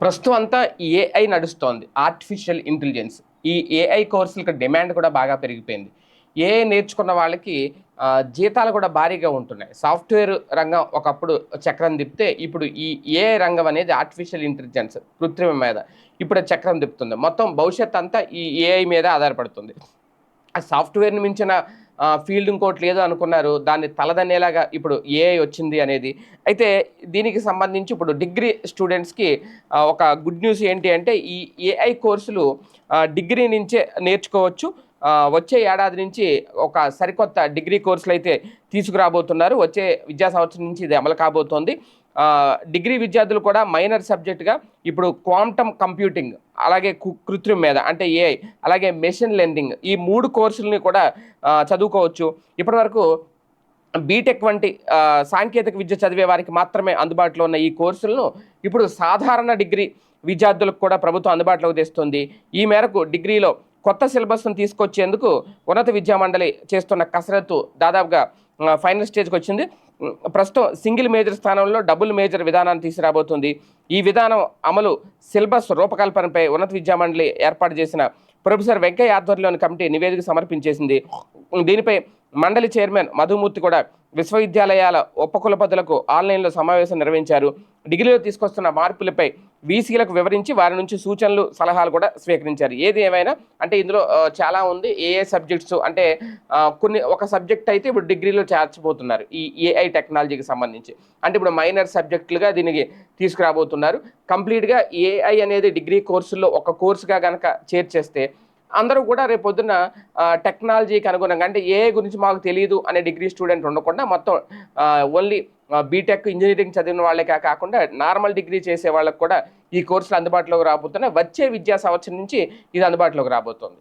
ప్రస్తుతం అంతా ఏఐ నడుస్తోంది. ఆర్టిఫిషియల్ ఇంటెలిజెన్స్ ఈ ఏఐ కోర్సులకు డిమాండ్ కూడా బాగా పెరిగిపోయింది. ఏఐ నేర్చుకున్న వాళ్ళకి జీతాలు కూడా భారీగా ఉంటున్నాయి. సాఫ్ట్వేర్ రంగం ఒకప్పుడు చక్రం తిప్పితే ఇప్పుడు ఈ ఏఐ రంగం అనేది ఆర్టిఫిషియల్ ఇంటెలిజెన్స్ కృత్రిమ మీద ఇప్పుడు చక్రం తిప్పుతుంది. మొత్తం భవిష్యత్ అంతా ఈ ఏఐ మీద ఆధారపడుతుంది. ఆ సాఫ్ట్వేర్ని మించిన ఫీల్డ్ ఇంకోటి లేదు అనుకున్నారు. దాన్ని తలదన్నేలాగా ఇప్పుడు ఏఐ వచ్చింది అనేది. అయితే దీనికి సంబంధించి ఇప్పుడు డిగ్రీ స్టూడెంట్స్కి ఒక గుడ్ న్యూస్ ఏంటి అంటే ఈ ఏఐ కోర్సులు డిగ్రీ నుంచే నేర్చుకోవచ్చు. వచ్చే ఏడాది నుంచి ఒక సరికొత్త డిగ్రీ కోర్సులు అయితే తీసుకురాబోతున్నారు. వచ్చే విద్యా సంవత్సరం నుంచి ఇది అమలు కాబోతోంది. డిగ్రీ విద్యార్థులు కూడా మైనర్ సబ్జెక్టుగా ఇప్పుడు క్వాంటమ్ కంప్యూటింగ్ అలాగే కు- కృత్రిమ మీద అంటే ఏఐ అలాగే మెషిన్ లెర్నింగ్ ఈ మూడు కోర్సులని కూడా చదువుకోవచ్చు. ఇప్పటివరకు బీటెక్ వంటి సాంకేతిక విద్య చదివే వారికి మాత్రమే అందుబాటులో ఉన్న ఈ కోర్సులను ఇప్పుడు సాధారణ డిగ్రీ విద్యార్థులకు కూడా ప్రభుత్వం అందుబాటులోకి తెస్తుంది. ఈ మేరకు డిగ్రీలో కొత్త సిలబస్ను తీసుకొచ్చేందుకు ఉన్నత విద్యా మండలి చేస్తున్న కసరత్తు దాదాపుగా ఫైనల్ స్టేజ్కి వచ్చింది. ప్రస్తుతం సింగిల్ మేజర్ స్థానంలో డబుల్ మేజర్ విధానాన్ని తీసుకురాబోతుంది. ఈ విధానం అమలు సిలబస్ రూపకల్పనపై ఉన్నత విద్యామండలి ఏర్పాటు చేసిన ప్రొఫెసర్ వెంకయ్య ఆధ్వర్యంలోని కమిటీ నివేదిక సమర్పించేసింది. దీనిపై మండలి చైర్మన్ మధుమూర్తి కూడా విశ్వవిద్యాలయాల ఉపకులపతులకు ఆన్లైన్లో సమావేశం నిర్వహించారు. డిగ్రీలో తీసుకొస్తున్న మార్పులపై వీసీలకు వివరించి వారి నుంచి సూచనలు సలహాలు కూడా స్వీకరించారు. ఏది ఏమైనా అంటే ఇందులో చాలా ఉంది. ఏ ఏ సబ్జెక్ట్స్ అంటే కొన్ని ఒక సబ్జెక్ట్ అయితే ఇప్పుడు డిగ్రీలో చేర్చబోతున్నారు ఈ ఏఐ టెక్నాలజీకి సంబంధించి. అంటే ఇప్పుడు మైనర్ సబ్జెక్టులుగా దీనికి తీసుకురాబోతున్నారు. కంప్లీట్గా ఏఐ అనేది డిగ్రీ కోర్సుల్లో ఒక కోర్సుగా కనుక చేర్చేస్తే అందరూ కూడా రేపు పొద్దున్న టెక్నాలజీకి అనుగుణంగా అంటే ఏ గురించి మాకు తెలియదు అనే డిగ్రీ స్టూడెంట్ ఉండకుండా మొత్తం ఓన్లీ బీటెక్ ఇంజనీరింగ్ చదివిన వాళ్ళకే కాకుండా నార్మల్ డిగ్రీ చేసే వాళ్ళకి కూడా ఈ కోర్సులు అందుబాటులోకి రాబోతున్నాయి. వచ్చే విద్యా సంవత్సరం నుంచి ఇది అందుబాటులోకి రాబోతుంది.